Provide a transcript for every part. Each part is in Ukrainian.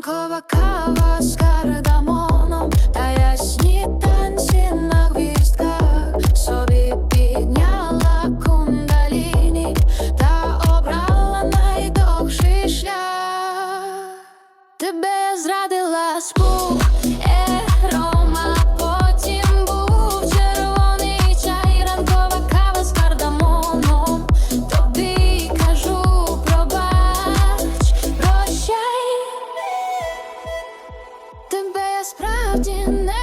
Ранкова кава з кардамоном та ясні танці на гвіздках собі підняла кундаліні та обрала найдовший шлях. Тебе зрадила спу. себе я справді не.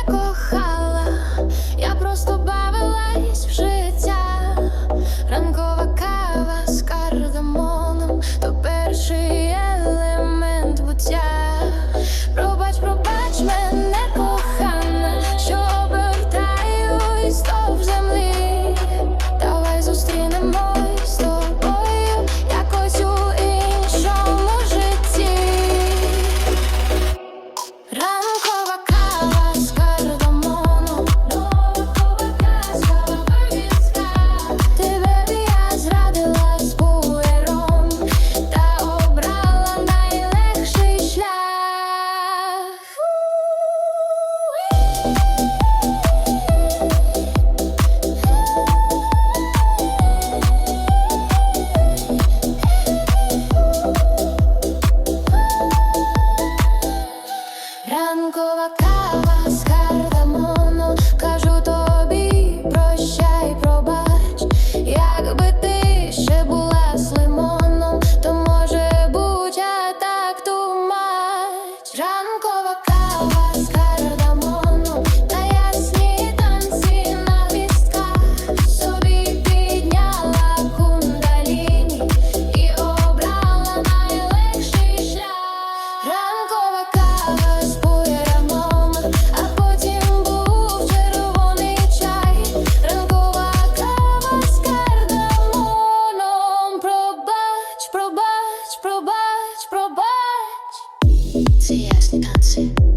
dancing, dancing.